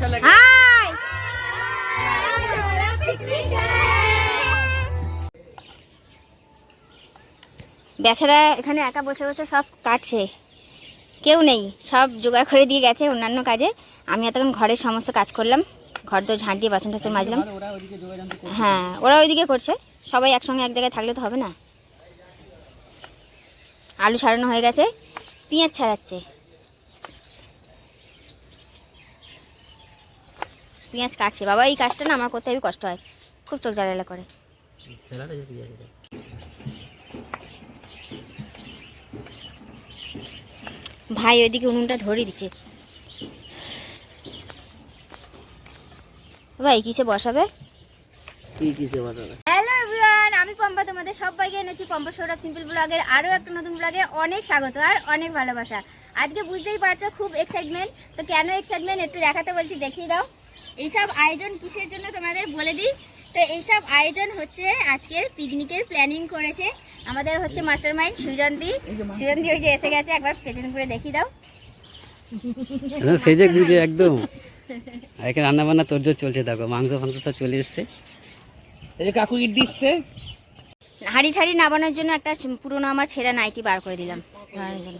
High. বেচারা এখানে একা বসে বসে সব কাটছে। কেউ নেই সব জোগাড় করে দিয়ে গেছে অন্যান্য কাজে। আমি এতক্ষণ ঘরের সমস্ত কাজ করলাম ঘর তো ঝাঁট দিয়ে বাসন টাসন মাজলাম। হ্যাঁ ওরা ওইদিকে করছে। সবাই একসঙ্গে এক জায়গায় থাকলে তো হবে না। আলু ছাড়ানো হয়ে গেছে পেঁয়াজ ছাড়াচ্ছে। পেঁয়াজ কাটছে। বাবা এই কাজটা না আমার করতে হেবি কষ্ট হয়। খুব চোখ জ্বালালা করে। ভাই ওইদিকে উনুনটা ধরিয়ে দিচ্ছে। ভাই কিসে বসাবে? কি কিসে বানাবে হ্যালো এভরিওয়ান আমি পম্পা তোমাদের সবাইকে এনেছি পম্পা সৌরভ সিম্পল ব্লগের আরও একটা নতুন ব্লগে অনেক স্বাগত আর অনেক ভালোবাসা। আজকে বুঝতেই পারছ খুব এক্সাইটমেন্ট তো কেন এক্সাইটমেন্ট একটু দেখাতে বলছি দেখিয়ে দাও। এইসব আয়োজন কিসের জন্য তোমাদের বলে দিই? তো এইসব আয়োজন হচ্ছে আজকে পিকনিকের প্ল্যানিং করেছে। আমাদের হচ্ছে মাস্টার মাইন্ড সুজন্তি সুজন্তি ওই যে এসে গেছে একবার পেছন করে দেখিয়ে দাও। সেজে গুজে একদম। এখানে রান্না বান্না তোর চলছে দেখো মাংস ফাংস সব চলে এসছে। এই যে কাকু ইট দিচ্ছে। হাড়ি ঠাড়ি নামানোর জন্য একটা পুরোনো আমার ছেঁড়া নাইটি বার করে দিলাম। জন্য।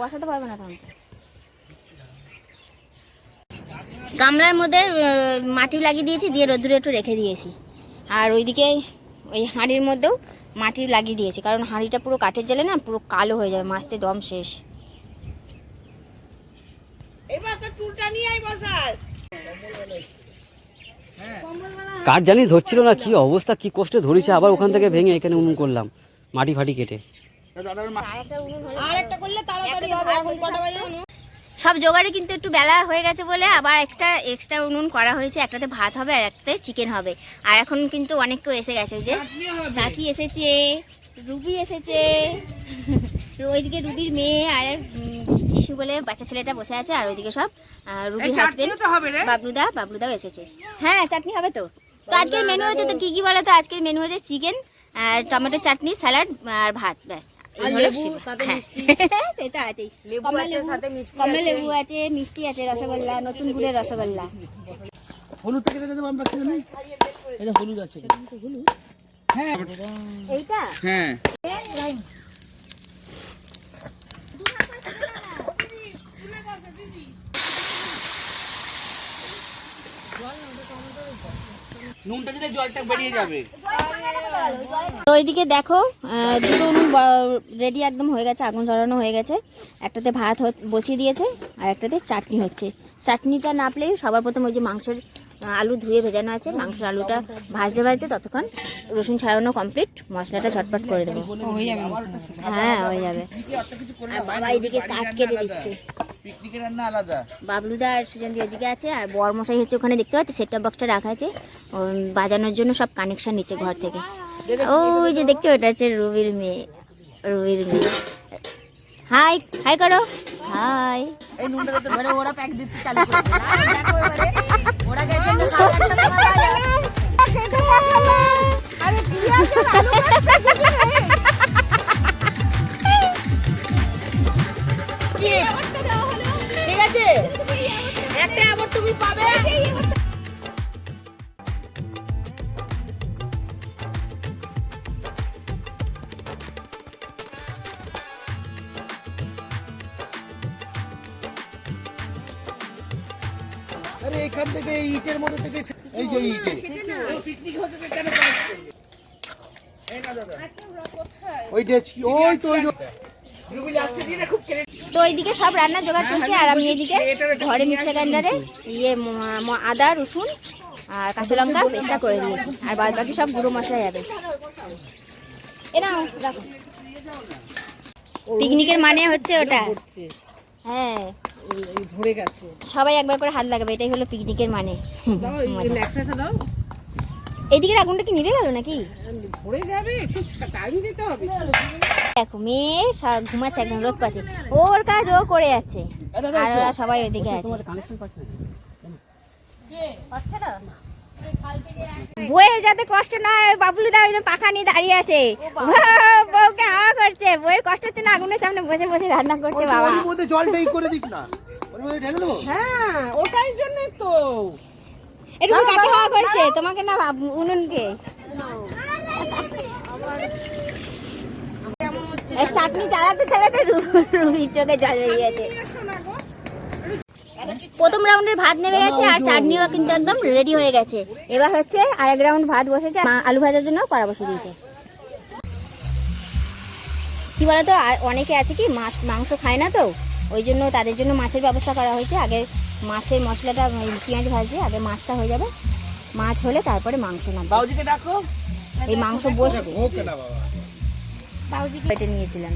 বসাতে পারবে না তখন গামলার মধ্যে মাটি লাগিয়ে দিয়েছি দিয়ে রোদ্দুরে একটু রেখে দিয়েছি। আর ওইদিকে ওই হাঁড়ির মধ্যেও মাটি লাগিয়ে দিয়েছি কারণ হাঁড়িটা পুরো কাঠের জলে না পুরো কালো হয়ে যাবে মাছতে দম শেষ। কাঠ জানি ধরছিল না কি অবস্থা কি কষ্টে ধরেছে আবার ওখান থেকে ভেঙে এখানে উনুন করলাম মাটি ফাটি কেটে। সব জোগাড়ে কিন্তু একটু বেলা হয়ে গেছে বলে আবার একটা এক্সট্রা উনুন করা হয়েছে একটাতে ভাত হবে আর একটাতে চিকেন হবে। আর এখন কিন্তু অনেক কেউ এসে গেছে যে কাকি এসেছে রুবি এসেছে। ওইদিকে রুবির মেয়ে আর যিশু বলে বাচ্চা ছেলেটা বসে আছে আর ওইদিকে সব রুবির হাজবেন্ড বাবলুদা বাবলুদাও এসেছে। হ্যাঁ চাটনি হবে তো। তো আজকের মেনু হচ্ছে তো কি কি বলে তো? আজকের মেনু হচ্ছে চিকেন টমেটো চাটনি স্যালাড আর ভাত ব্যাস। সেটা আছেই। কমলা লেবু আছে। মিষ্টি আছে রসগোল্লা নতুন গুড়ের রসগোল্লা। হলুদ থেকে দিতে আমরা খেয়ে নেই এই হলুদ আছে। হ্যাঁ। এইটা? হ্যাঁ। নুনটা দিলে জলটা বেরিয়ে যাবে। তো ওইদিকে দেখো দুটো উনুন রেডি একদম হয়ে গেছে আগুন ধরানো হয়ে গেছে। একটাতে ভাত বসিয়ে দিয়েছে আর একটাতে চাটনি হচ্ছে। চাটনিটা নাপলেই সবার প্রথম ওই যে মাংসের আলু ধুয়ে ভেজানো আছে মাংসের আলুটা ভাজতে ভাজতে ততক্ষণ রসুন ছাড়ানো কমপ্লিট মশলাটা ঝটপট করে দেবো। হ্যাঁ হয়ে যাবে। বাবা এইদিকে কাঠ কেটে দিচ্ছে। পিকনিকের রান্না আলাদা? বাবলুদা আর সুজন্দি ওদিকে আছে আর বর মশাই হচ্ছে ওখানে দেখতে পাচ্ছি সেটটা বক্সটা রাখা আছে। ও বাজানোর জন্য সব কানেকশন নিচ্ছে ঘর থেকে। ওই যে দেখছ ওটা হচ্ছে রুবির মেয়ে রুবির মেয়ে। হাই হাই করো। হাই ওরা প্যাক দিতে চালু দেখো এবারে। আরে এখান থেকে এই ইটের মধ্যে থেকে এই যে ইটে ওই তো ওই তো এইদিকে সব রান্না জোগাড় চলছে আর আমি এইদিকে ঘরে মিক্সার গ্রাইন্ডারে ইয়ে আদা রসুন আর কাঁচা লঙ্কা পেস্টটা করে দিয়েছি। আর বাদ বাকি সব গুঁড়ো মশলা যাবে। রাখো। পিকনিকের মানে হচ্ছে ওটা। হ্যাঁ। ধরে গেছে। সবাই একবার করে হাত লাগাবে এটাই হলো পিকনিকের মানে। দাও এইদিকের আগুনটা কি নিভে গেল নাকি? ধরে যাবে একটু টাইম দিতে হবে। দেখো মেয়ে সব ঘুমাচ্ছে একদম রোদ পাচ্ছে। ওর কাজ ও করে যাচ্ছে। আর ওরা সবাই ওইদিকে আছে। কানেকশন পাচ্ছে না। পাচ্ছে না? বইয়ের যাতে কষ্ট না হয় বাবলু দা ওই পাখা নিয়ে দাঁড়িয়ে আছে। বউকে হাওয়া করছে। বইয়ের কষ্ট হচ্ছে না আগুনের সামনে বসে বসে রান্না করছে বাবা। মধ্যে করে দিক না। ওর মধ্যে ঢেলে দেবো? হ্যাঁ ওটাই জন্য তো। একটু কাকে হাওয়া করছে? তোমাকে না উনুনকে। এই চাটনি চালাতে চালাতে রু- রুহির চোখে জল বেরিয়েছে প্রথম রাউন্ডের ভাত নেমে গেছে আর চাটনিও কিন্তু একদম রেডি হয়ে গেছে। এবার হচ্ছে আরেক রাউন্ড ভাত বসেছে মা আলু ভাজার জন্য কড়া বসে দিয়েছে। কি বলতো আর অনেকে আছে কি মাছ মাংস খায় না তো ওই জন্য তাদের জন্য মাছের ব্যবস্থা করা হয়েছে। আগে মাছের মশলাটা পেঁয়াজ ভাজছে আগে মাছটা হয়ে যাবে। মাছ হলে তারপরে মাংস নামবে। ডাকো। এই মাংস বসবে। ওকে না বাবা। পেটে নিয়েছিলাম।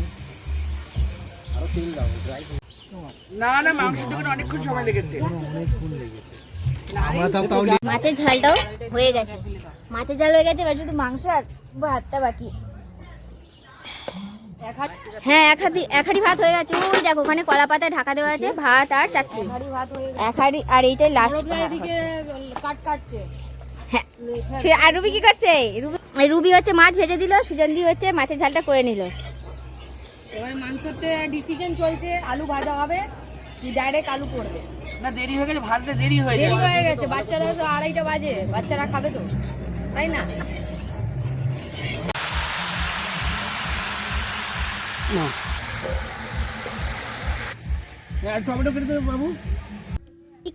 না না মাংস অনেকক্ষণ সময় লেগেছে। মাছের ঝালটাও হয়ে গেছে। মাছের ঝাল হয়ে গেছে এবার শুধু মাংস আর ভাতটা বাকি। হ্যাঁ এক হাঁড়ি ভাত হয়ে গেছে। ওই দেখো ওখানে কলা পাতায় ঢাকা দেওয়া আছে ভাত আর চাটনি। এক হাঁড়ি আর এইটাই লাস্ট কাট কাটছে। হ্যাঁ আর রুবি কি করছে? রুবি রুবি হচ্ছে মাছ ভেজে দিল সুজন্দি হচ্ছে মাছের ঝালটা করে নিল। এবার মাংসতে ডিসিশন চলছে আলু ভাজা হবে কি ডাইরেক্ট আলু করবে। না দেরি হয়ে গেছে ভাজতে দেরি হয়ে দেরি হয়ে গেছে বাচ্চারা তো আড়াইটা বাজে বাচ্চারা খাবে তো তাই না? টমেটো কেটে দেবে বাবু?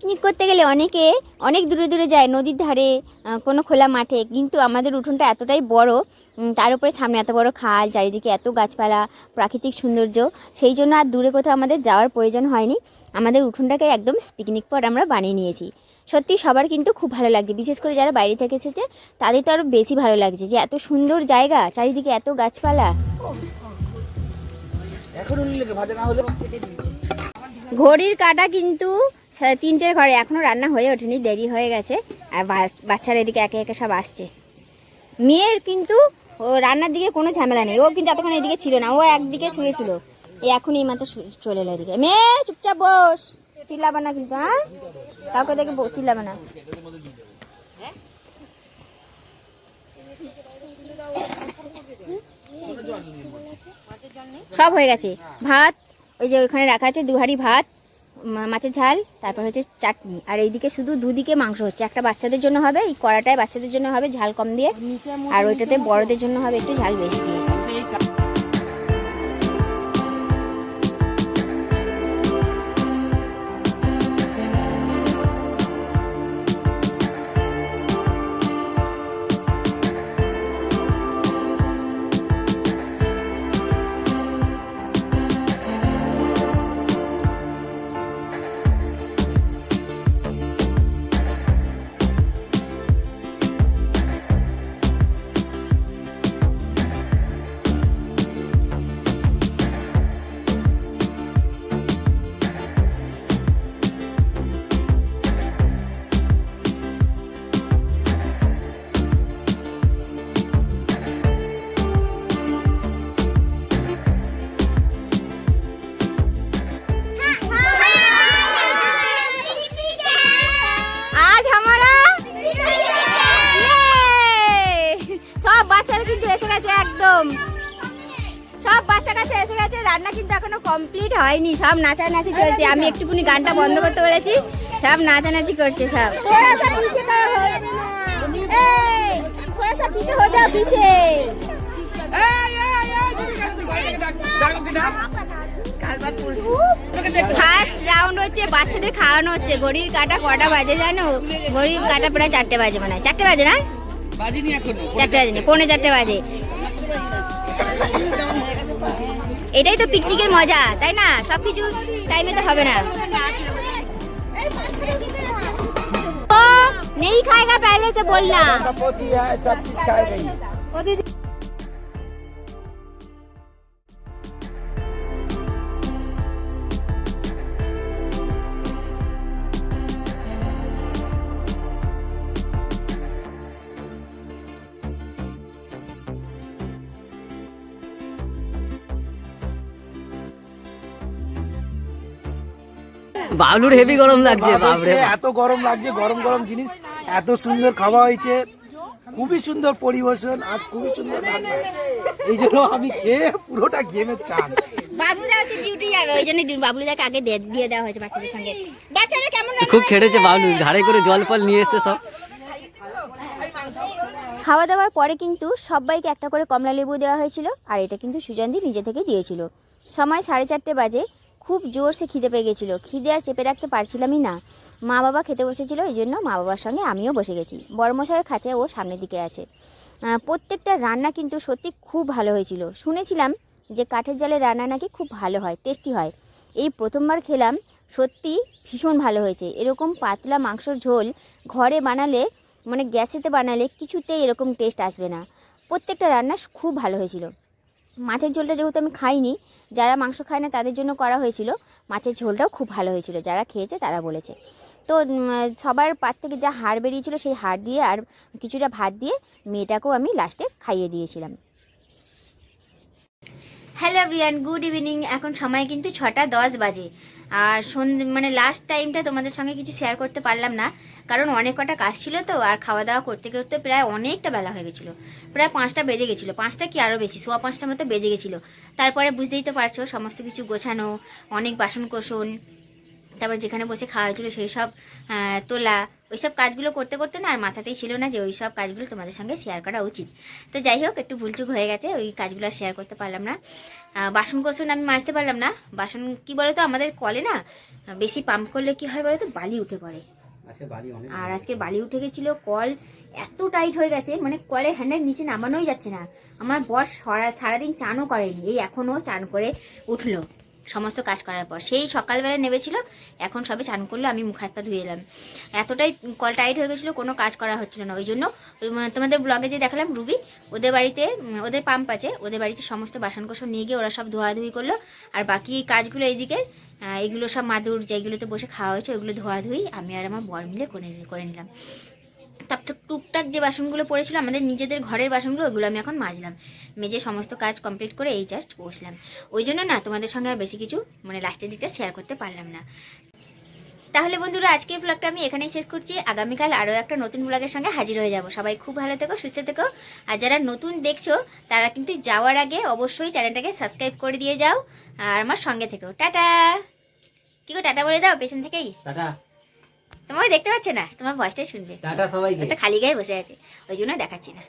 পিকনিক করতে গেলে অনেকে অনেক দূরে দূরে যায় নদীর ধারে কোনো খোলা মাঠে। কিন্তু আমাদের উঠোনটা এতটাই বড় তার উপরে সামনে এত বড় খাল চারিদিকে এত গাছপালা প্রাকৃতিক সৌন্দর্য। সেই জন্য আর দূরে কোথাও আমাদের যাওয়ার প্রয়োজন হয়নি। আমাদের উঠোনটাকে একদম পিকনিক স্পট আমরা বানিয়ে নিয়েছি। সত্যি সবার কিন্তু খুব ভালো লাগছে। বিশেষ করে যারা বাইরে থেকে এসেছে তাদের তো আরও বেশি ভালো লাগছে যে এত সুন্দর জায়গা চারিদিকে এত গাছপালা। ঘড়ির কাটা কিন্তু তিনটের ঘরে এখনও রান্না হয়ে ওঠেনি, দেরি হয়ে গেছে। আর বাচ্চারা এদিকে একে একে সব আসছে। মেয়ের কিন্তু, ও রান্নার দিকে কোনো ঝামেলা নেই। ও কিন্তু এতক্ষণ এদিকে ছিল না, ও একদিকে শুয়েছিল। এই এখন এই মাত্র চলে এলো এদিকে। মেয়ে, চুপচাপ বস। চিল্লাবে না কিন্তু হ্যাঁ কাউকে দেখে চিল্লাবে না। সব হয়ে গেছে। ভাত, ওই যে ওইখানে রাখা আছে দুহারি ভাত। মাছের ঝাল তারপর হচ্ছে চাটনি। আর এইদিকে শুধু দুদিকে মাংস হচ্ছে। একটা বাচ্চাদের জন্য হবে এই কড়াটায় বাচ্চাদের জন্য হবে ঝাল কম দিয়ে। আর ওইটাতে বড়দের জন্য হবে একটু ঝাল বেশি দিয়ে। আছে রান্না কিন্তু এখনও কমপ্লিট হয়নি সব নাচানাচি চলছে। আমি একটুকুনি গানটা বন্ধ করতে পেরেছি সব নাচানাচি করছে সব। ফার্স্ট রাউন্ড হচ্ছে বাচ্চাদের খাওয়ানো হচ্ছে। ঘড়ির কাটা কটা বাজে জানো? ঘড়ির কাটা প্রায় চারটে বাজে মানে চারটে বাজে না? চারটে বাজে না পৌনে চারটে বাজে। এটাই তো পিকনিকের মজা তাই না সব কিছু টাইমে তো হবে না ও नहीं खाएगा पहले से बोलना বাবলুর হেভি গরম লাগছে বাবরে এত গরম লাগছে গরম গরম জিনিস এত সুন্দর খাওয়া হয়েছে। খুবই সুন্দর পরিবেশন আজ খুবই সুন্দর রান্না এই জন্য আমি খেয়ে পুরোটা গেমে চান। বাবলুদা হচ্ছে ডিউটি যাবে ওই জন্য বাবলুদাকে আগে দিয়ে দেওয়া হয়েছে বাচ্চাদের সঙ্গে। বাচ্চারা কেমন খুব খেটেছে বাবলু ঘাড়ে করে জল ফল নিয়ে এসছে সব। খাওয়া দাওয়ার পরে কিন্তু সবাইকে একটা করে কমলা লেবু দেওয়া হয়েছিল আর এটা কিন্তু সুজানদি নিজে থেকে দিয়েছিল। সময় সাড়ে চারটে বাজে খুব জোরসে খিদে পেয়ে গেছিল। খিদে আর চেপে রাখতে পারছিলামই না। মা বাবা খেতে বসেছিল এই জন্য মা বাবার সঙ্গে আমিও বসে গেছি। বড়মশাই খাচ্ছে ও সামনের দিকে আছে। প্রত্যেকটা রান্না কিন্তু সত্যি খুব ভালো হয়েছিল। শুনেছিলাম যে কাঠের জালে রান্না নাকি খুব ভালো হয়, টেস্টি হয়। এই প্রথমবার খেলাম, সত্যি ভীষণ ভালো হয়েছে। এরকম পাতলা মাংসর ঝোল ঘরে বানালে মানে গ্যাসেতে বানালে কিছুতেই এরকম টেস্ট আসবে না। প্রত্যেকটা রান্না খুব ভালো হয়েছিল। মাছের ঝোলটা যেহেতু আমি খাইনি যারা মাংস খায় না, তাদের জন্য করা হয়েছিল। মাছের ঝোলটাও খুব ভালো হয়েছিল, যারা খেয়েছে তারা বলেছে। তো সবার পাত থেকে যা হাড় বেরিয়েছিল, সেই হাড় দিয়ে আর কিছুটা ভাত দিয়ে মেয়েটাকেও আমি লাস্টে খাইয়ে দিয়েছিলাম। হ্যালো ব্রিয়ান গুড ইভিনিং এখন সময় কিন্তু ছটা দশ বাজে। আর সন্ধে মানে লাস্ট টাইমটা তোমাদের সঙ্গে কিছু শেয়ার করতে পারলাম না, কারণ অনেক কটা কাজ ছিল তো, আর খাওয়া দাওয়া করতে করতে প্রায় অনেকটা বেলা হয়ে গেছিল। প্রায় পাঁচটা বেজে গেছিল, পাঁচটা কি আরও বেশি? সোয়া পাঁচটা মতো বেজে গেছিল। তারপরে বুঝতেই তো পারছ, সমস্ত কিছু গোছানো, অনেক বাসন কোসন তারপর যেখানে বসে খাওয়া হয়েছিল সেই সব তোলা ওইসব কাজগুলো করতে করতে না আর মাথাতেই ছিল না যে ওই সব কাজগুলো তোমাদের সঙ্গে শেয়ার করা উচিত। তো যাই হোক একটু ভুলচুক হয়ে গেছে ওই কাজগুলো শেয়ার করতে পারলাম না। বাসন কোসন আমি মাজতে পারলাম না। বাসন কি বলতো আমাদের কলে না বেশি পাম্প করলে কি হয় বলতো বালি উঠে পড়ে। আচ্ছা আর আজকে বালি উঠে গেছিল কল এত টাইট হয়ে গেছে মানে কলের হ্যান্ডেল নিচে নামানোই যাচ্ছে না। আমার বস সারা সারাদিন চানও করেনি এই এখনও চান করে উঠল। সমস্ত কাজ করার পর। সেই সকালবেলা নেমেছিল, এখন সবে চান করল, আমি মুখ হাত পা ধুয়ে এলাম। এতটাই কল টাইট হয়ে গেছিল, কোনো কাজ করা হচ্ছিল না। ওই জন্য তোমাদের ব্লগে যে দেখালাম, রুবি, ওদের বাড়িতে ওদের পাম্প আছে, ওদের বাড়িতে সমস্ত বাসন কোসন নিয়ে গিয়ে ওরা সব ধোয়াধুয়ি করল। আর বাকি কাজগুলো এইদিকে এগুলো সব মাদুর, যেগুলোতে বসে খাওয়া হয়েছে ওইগুলো ধোয়াধুয়ি আমি আর আমার বর মিলে করে করে নিলাম। তারপর টুকটাক যে বাসনগুলো পড়েছিল, আমাদের নিজেদের ঘরের বাসনগুলো, ওগুলো আমি এখন মাজলাম। মেজে সমস্ত কাজ কমপ্লিট করে এই জাস্ট বসলাম। ওই জন্য না, তোমাদের সঙ্গে আর বেশি কিছু মানে লাস্টের দিকটা শেয়ার করতে পারলাম না। তাহলে বন্ধুরা, আজকের ব্লগটা আমি এখানেই শেষ করছি। আগামীকাল আরও একটা নতুন ব্লগের সঙ্গে হাজির হয়ে যাব। সবাই খুব ভালো থেকো, সুস্থ থেকো। আর যারা নতুন দেখছ, তারা কিন্তু যাওয়ার আগে অবশ্যই চ্যানেলটাকে সাবস্ক্রাইব করে দিয়ে যাও। আর আমার সঙ্গে থেকো। টাটা! কি গো, টাটা বলে দাও, পেছন থেকেই? টাটা। তোমাকে দেখতে পাচ্ছে না তোমার ভয়েসটাই শুনবে। টাটা সবাইকে। তো খালি গায়ে বসে আছে ওই জন্য দেখাচ্ছি না।